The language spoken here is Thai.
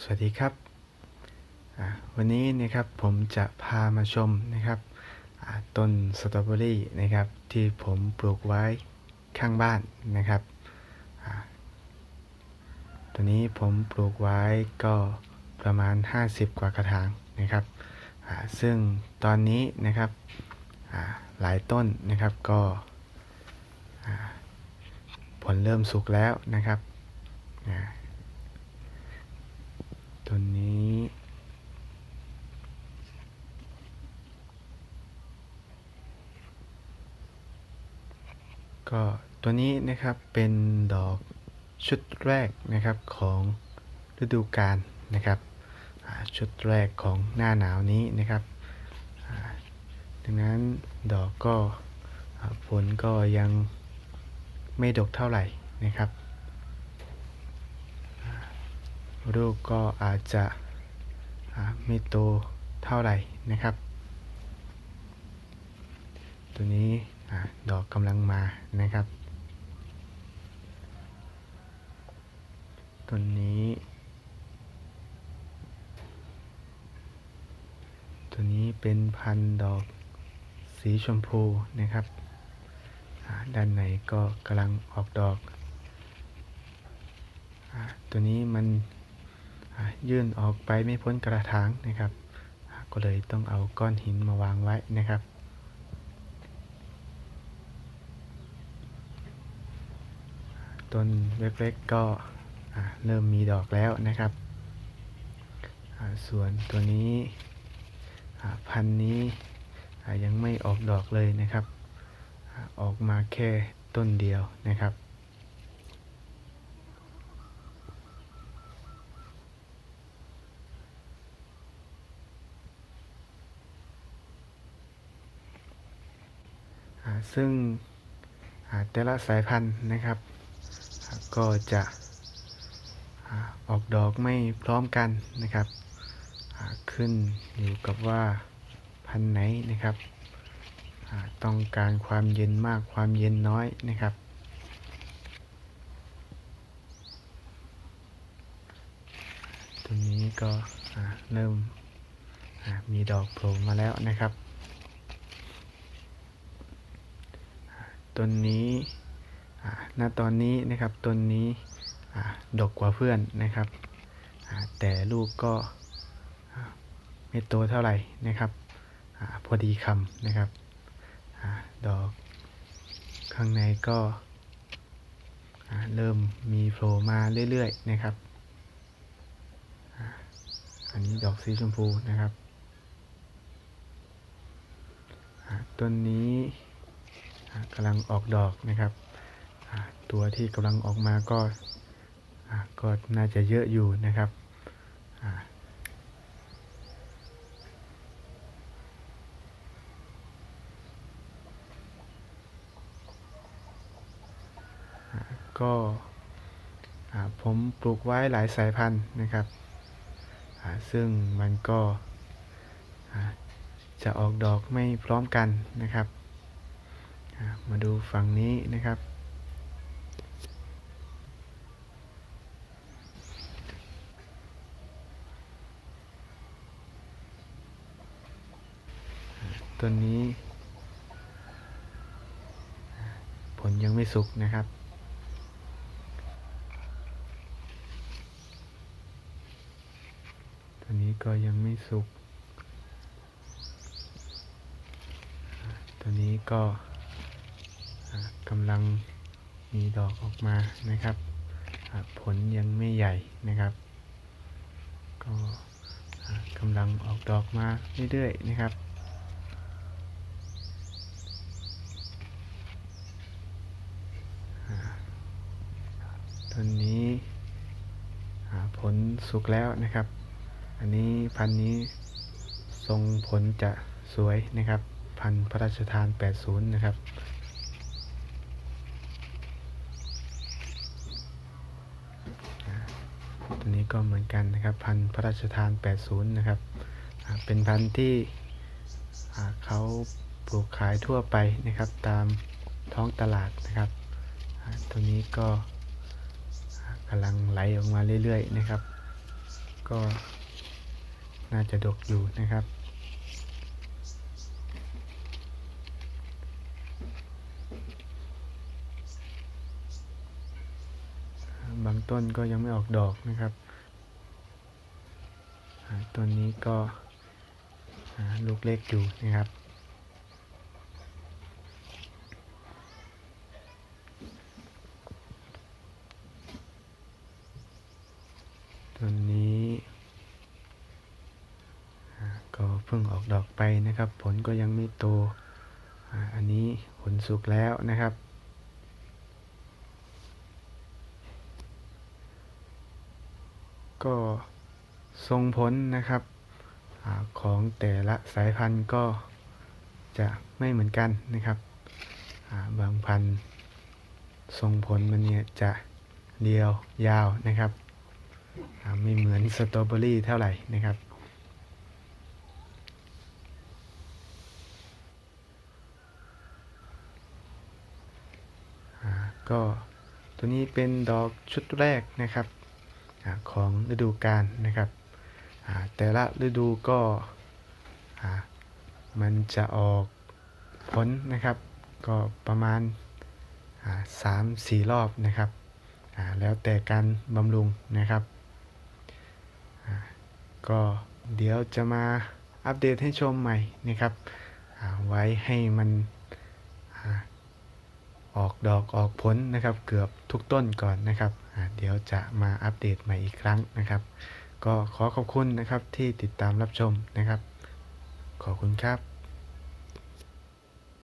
สวัสดีครับ วันนี้นะครับผมจะพามาชมนะครับต้นสตรอเบอรี่นะครับที่ผมปลูกไว้ข้างบ้านนะครับตัวนี้ผมปลูกไว้ก็ประมาณ 50 กว่ากระถางนะครับซึ่งตอนนี้นะครับหลายต้นนะครับก็ผลเริ่มสุกแล้วนะครับ ตัวนี้ ก็ตัวนี้นะครับเป็นดอกชุดแรกนะครับของฤดูกาลนะครับชุดแรกของหน้าหนาวนี้นะครับดังนั้นดอกก็ผลก็ยังไม่ดกเท่าไหร่นะครับ ลูกก็อาจจะไม่โตเท่าไหร่นะครับ ตัวนี้อดอกกำลังมานะครับตัวนี้ ตัวนี้เป็นพันดอกสีชมพูนะครับ ด้านในก็กำลังออกดอกอตัวนี้มัน ยื่นออกไปไม่พ้นกระถางนะครับ ก็เลยต้องเอาก้อนหินมาวางไว้นะครับ ต้นเล็กๆก็เริ่มมีดอกแล้วนะครับ ส่วนตัวนี้พันนี้ยังไม่ออกดอกเลยนะครับ ออกมาแค่ต้นเดียวนะครับ อ่า ซึ่งแต่ละสายพันธุ์นะครับ ก็จะออกดอกไม่พร้อมกันนะครับขึ้นอยู่กับว่าพันธุ์ไหนนะครับต้องการความเย็นมากความเย็นน้อยนะครับตัวนี้ก็เริ่มมีดอกโผล่มาแล้วนะครับ ต้นนี้ณตอนนี้นะครับต้นนี้อ่าดกกว่าเพื่อนนะครับแต่ลูกก็ไม่โตเท่าไหร่นะครับอพอดีคำนะครับอดอกข้างในก็เริ่มมีโผล่มาเรื่อยๆนะครับอ,อันนี้ดอกสีชมพูนะครับต้นนี้ กำลังออกดอกนะครับ ตัวที่กำลังออกมาก็ก็น่าจะเยอะอยู่นะครับก็ผมปลูกไว้หลายสายพันธุ์นะครับ ซึ่งมันก็จะออกดอกไม่พร้อมกันนะครับ มาดูฝั่งนี้นะครับต้นนี้ ผลยังไม่สุกนะครับตัวนี้ก็ยังไม่สุก ตัวนี้ก็ กำลังมีดอกออกมานะครับผลยังไม่ใหญ่นะครับ ก็กำลังออกดอกมาเรื่อยๆนะครับต้นนี้ผลสุกแล้วนะครับ อันนี้พันนี้ทรงผลจะสวยนะครับ พันพระราชทาน 80 นะครับ อ่า ตัวนี้ก็เหมือนกันนะครับ พันพระราชทาน 80 นะครับ เป็นพันที่เขาปลูกขายทั่วไปนะครับ ตามท้องตลาดนะครับ ตัวนี้ก็กำลังไหลออกมาเรื่อยๆนะครับ ก็น่าจะดกอยู่นะครับ บางต้นก็ยังไม่ออกดอกนะครับ ต้นนี้ก็ลูกเล็กอยู่นะครับต้นนี้ก็เพิ่งออกดอกไปนะครับ ผลก็ยังไม่โต อันนี้ผลสุกแล้วนะครับ ก็ทรงผลนะครับอของแต่ละสายพันธุ์ก็จะไม่เหมือนกันนะครับบางพันธุ์ทรงผลมันเนี่ยจะเรียวยาวนะครับไม่เหมือนสตรอเบอรี่เท่าไหร่นะครับก็ตัวนี้เป็นดอกชุดแรกนะครับ ของฤดูกาลนะครับ แต่ละฤดูก็มันจะออกผลนะครับ ก็ประมาณสามสี่รอบนะครับ แล้วแต่การบำรุงนะครับ ก็เดี๋ยวจะมาอัปเดตให้ชมใหม่นะครับ ไว้ให้มัน ออกดอกออกผลนะครับ เกือบทุกต้นก่อนนะครับ เดี๋ยวจะมาอัปเดตใหม่อีกครั้งนะครับ ก็ขอขอบคุณนะครับที่ติดตามรับชมนะครับ ขอบคุณครับ